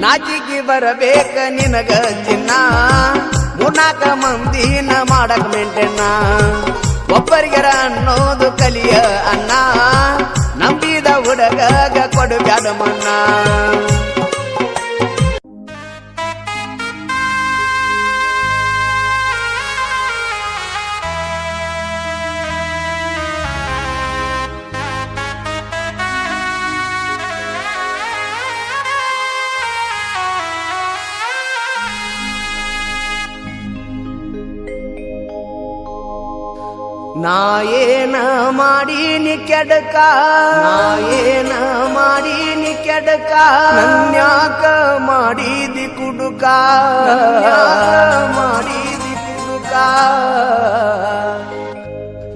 ನಾಚಿಗೆ ಬರಬೇಕ ನಿನಗ ಚಿನ್ನ. ಮುನಾಕ ಮಂದಿನ ಮಾಡಕ್ ಮೆಂಟೆನ್ನ ಒಬ್ಬರಿಗರ ಅನ್ನೋದು ಕಲಿಯ ಅಣ್ಣ ನಂಬಿದ ಹುಡುಗಗ ಕೊಡು ಬ್ಯಾಡ ಮನ್ನ ನಾ ಏನ ಮಾಡೀನಿ ಕೆಡಕ? ನಾಯೇನ ಮಾಡೀನಿ ಕೆಡಕ? ನನ್ಯಾಕ ಮಾಡಿದಿ ಕುಡುಕ? ಮಾಡಿ ಮಾಡಿದಿ ಕುಡುಕ?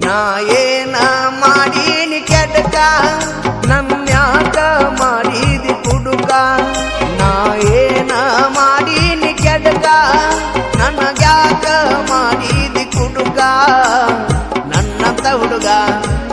ನಾಯೇನ ಮಾಡೀನಿ ಕೆಡಕ?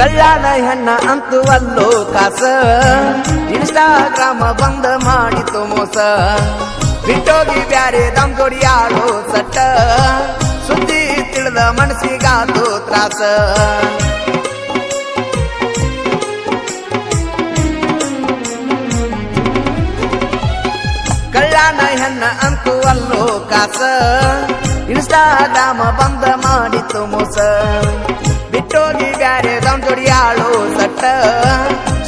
ಕಳ್ಳಾನ ಹೆಣ್ಣ ಅಂತೂ ಅಲ್ಲೋ ಕಾಸ. ಇನ್ಸ್ಟಾಗ್ರಾಮ ಬಂದ ಮಾಡಿತು ಮೋಸ. ಬಿಟ್ಟೋಗಿ ಬ್ಯಾರೆ ದಮ್ ಜೋಡಿ ಆಡೋ ಸಟ್ಟ. ಸುದ್ದಿ ತಿಳಿದ ಮನಸ್ಸಿಗಾದು ತ್ರಾಸ. ಕಲ್ಯಾಣ ಹೆಣ್ಣ ಅಂತೂ ಅಲ್ಲೋ ಕಾಸ. ಇನ್ಸ್ಟಾಗ್ರಾಮ ಬಂದ ಮಾಡಿತು ಮೋಸ. ಬಿಟ್ಟೋಗಿ ಬ್ಯಾರೆ ದಮ್ ಸಟ್ಟ.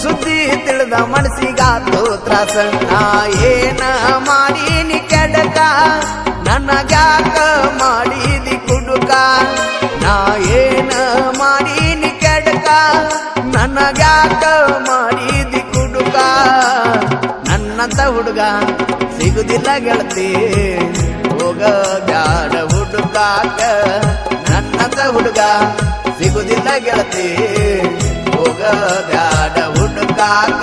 ಸುದ್ದಿ ತಿಳಿದ ಮನಸ್ಸಿಗಾತು ತ್ರಾಸ. ನಾ ಏನ ಮಾಡೀನಿ ಕೆಡಕ? ನನಗ್ಯಾಕ ಮಾಡಿದಿ ಕುಡುಕ? ನಾ ಏನ ಮಾಡೀನಿ ಕೆಡಕ? ನನಗ್ಯಾಕ ಮಾಡಿದಿ ಕುಡುಕ? ನನ್ನಂತ ಹುಡುಗ ಸಿಗುದಿಲ್ಲ ಗೆಳತಿ. ಹೋಗ ಬ್ಯಾಡ ಹುಡುಕಾಕ. ನನ್ನಂತ ಹುಡುಗ ಸಿಗುದಿಲ್ಲ ಗೆಳತಿ. ಹೋಗ ಬ್ಯಾಡ ಹುಡುಕಾಕ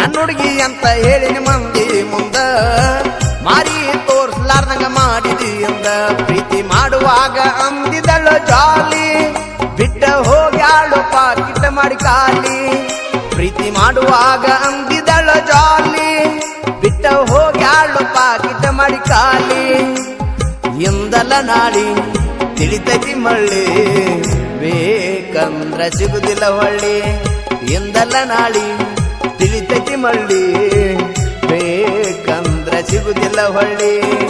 ನನ್ನ ಹುಡುಗಿ ಅಂತ ಹೇಳಿನ ಮಂದಿ ಮುಂದ. ಮಾರಿ ತೋರಿಸ್ಲಾರ್ದಂಗ ಮಾಡಿದಿ ಅಂದ. ಪ್ರೀತಿ ಮಾಡುವಾಗ ಅಂದಿದಳು ಜಾಲಿ. ಬಿಟ್ಟ ಹೋಗ್ಯಾಳು ಪಾಕಿಟ ಮಾಡಿ ಕಾಲಿ ಪ್ರೀತಿ ಮಾಡುವಾಗ ಅಂದಿದಳು ಜಾಲಿ. ಬಿಟ್ಟ ಹೋಗ್ಯಾಳು ಪಾಕಿಟ ಮಾಡಿ ಕಾಲಿ ಎಂದಲ್ಲ ನಾಡಿ ತಿಳಿತೈತಿ ಮಳ್ಳಿ. ಬೇಕಂದ್ರ ಸಿಗುದಿಲ್ಲ ಹೊಳ್ಳಿ. ಎಂದಲ್ಲ ನಾಳಿ ತಿಳಿತೈತಿ ಮಳ್ಳಿ. ಬೇಕಂದ್ರ ಸಿಗುದಿಲ್ಲ ಹೊಳ್ಳಿ.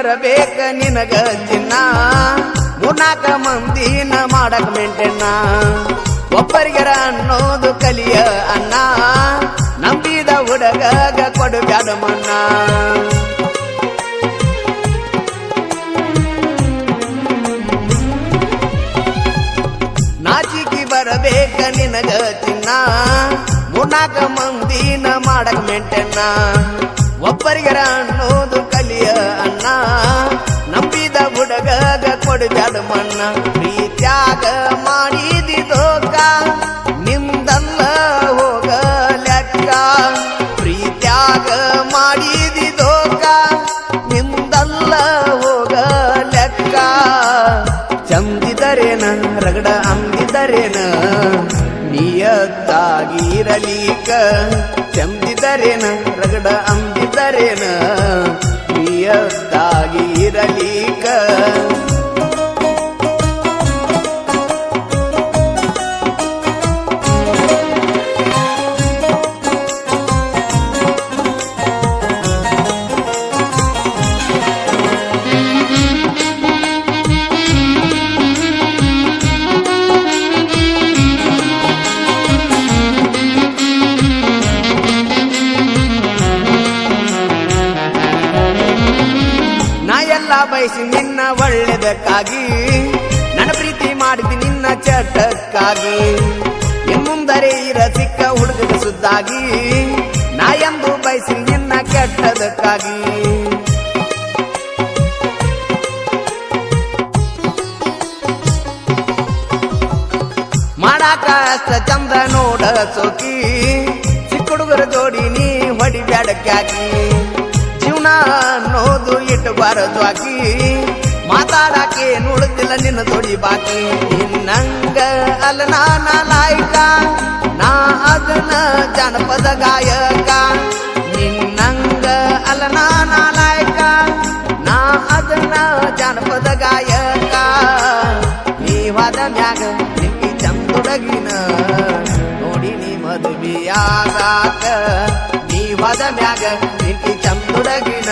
ಬರಬೇಕ ನಿನಗ ಚಿನ್ನ? ಮುನಾಕ ಮಂದಿನ ಮಾಡಕ್ ಮೆಂಟೆನ್ನ? ಒಬ್ಬರಿಗರ ಅನ್ನೋದು ಕಲಿಯ ಅನ್ನ? ನಂಬಿದ ಹುಡುಗ ಕೊಡು ಮನ್ನ? ನಾಚಿಕಿ ಬರಬೇಕ ನಿನಗ ಚಿನ್ನ? ಮುನಾಕ ಮಂದಿನ ಮಾಡಕ್ ಮೆಂಟೆನ್ನ? ಒಬ್ಬರಿಗರ ಅನ್ನೋದು ಅನ್ನ ನಂಬಿದ ಹುಡುಗಗ ಕೊಡಬ್ಯಾಡ ಮಣ್ಣ ಪ್ರೀತ್ಯಾಗ ಮಾಡಿದಿದೋಕ ನಿಮ್ದಲ್ಲ ಹೋಗ ಲೆಕ್ಕ. ಪ್ರೀತ್ಯಾಗ ಮಾಡಿದಿದೋಕ ನಿಮ್ದಲ್ಲ ಹೋಗ ಲೆಕ್ಕ. ಚಂದಿದರೇನ, ರಗಡ ಅಂದಿದರೇನ ನಿಯತ್ತಾಗಿರಲೀಕ ಚಂದಿದರೇನ, ರಗಡ ಅಂದಿದರೇನ ನಿಯತ್ತಾಗಿರಲೀಕ ಎಲ್ಲ ಬಯಸಿ ನಿನ್ನ ಒಳ್ಳೆದಕ್ಕಾಗಿ. ನನ್ನ ಪ್ರೀತಿ ಮಾಡಿದಿ ನಿನ್ನ ಚಟಕ್ಕಾಗಿ. ಮುಂದರೆ ಇರ ಸಿಕ್ಕ ಹುಡುಗದ ಸುದ್ದಾಗಿ. ನಾ ಎಂದು ಬಯಸಿ ನಿನ್ನ ಕೆಟ್ಟದಕ್ಕಾಗಿ. ಮಾಡಾಕಷ್ಟ ಚಂದ ನೋಡ ಸೋಕಿ. ಚಿಕ್ಕ ಹುಡುಗರ ಜೋಡಿ ನೀ ಹೊಡಿಬ್ಯಾಡಕ್ಕಾಕಿ ಜೀವನ ಹೋದ ಇಟ್ಟು ಬರೋದು ಆಕಿ ಮಾತಾಡಕ್ಕೆ ನೋಡುತ್ತಿಲ್ಲ ನಿನ್ನ ತೊಡಿ ಬಾಕಿ. ನಂಗ ಅಲ್ಲ ನಾನ ನಾ ಅದನ್ನ ಜನಪದ ಗಾಯಕ. ನಿನ್ನಂಗ ಅಲ್ಲ ನಾನ ನಾ ಅದನ್ನ ಜನಪದ ಗಾಯಕ. ನೀವಾದ ಮ್ಯಾಗ ನಿಮಗೆ ಚಂದೊಡಗಿನ, ನೋಡಿ ನೀ ಮದುವೆಯಾಗಾಕ. ನೀವಾದ ಮ್ಯಾಗ ನಿಮಗೆ ಚಂದೊಡಗಿನ.